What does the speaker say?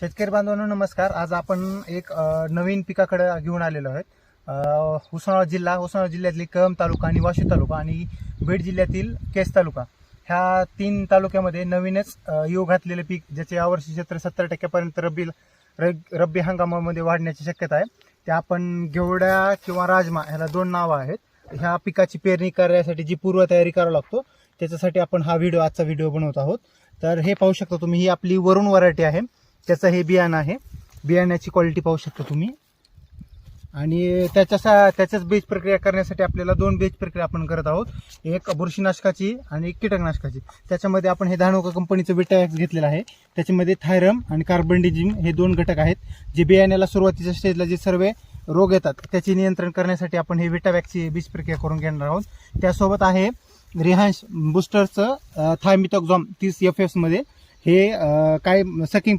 शेतकरी बांधवांनो नमस्कार. आज आपण एक नवीन पिकाकडे घेऊन आलेलो आहोत. उस्मानाबाद जिल्हा उस्मानाबाद जिल्ह्यातली कळंब तालुका आणि वाशी तालुका आणि बीड जिल्ह्यातील केस तालुका. ह्या तीन तालुक्यामध्ये नवीनच येऊ घातलेले पीक ज्याचे यावर्षी क्षेत्र सत्तर टक्क्यापर्यंत रब्बी रब्बी हंगामामध्ये वाढण्याची शक्यता आहे. ते आपण गेवड्या किंवा राजमा ह्याला दोन नावं आहेत. ह्या पिकाची पेरणी करण्यासाठी जी पूर्वतयारी करावी लागतो त्याच्यासाठी आपण हा व्हिडिओ आजचा व्हिडिओ बनवत आहोत. तर हे पाहू शकता तुम्ही ही आपली वरुण व्हरायटी आहे. त्याचं हे बियाणं आहे. बियाण्याची क्वालिटी पाहू शकता तुम्ही. आणि त्याच्यासा त्याच्याच बीज प्रक्रिया करण्यासाठी आपल्याला दोन बीज प्रक्रिया आपण करत आहोत. एक बुरशीनाशकाची आणि एक कीटकनाशकाची. त्याच्यामध्ये आपण हे धानोका कंपनीचं विटावॅक्स घेतलेलं आहे. त्याच्यामध्ये थायरम आणि कार्बनडिजिम हे दोन घटक आहेत. जे बियाण्याला सुरुवातीच्या स्टेजला जे सर्व रोग येतात त्याचे नियंत्रण करण्यासाठी आपण हे विटावॅक्सची बीज प्रक्रिया करून घेणार आहोत. त्यासोबत आहे रिहांश बुस्टरचं थायमिटॉक्झॉम तीस एफ एसमध्ये हे काय सकिंग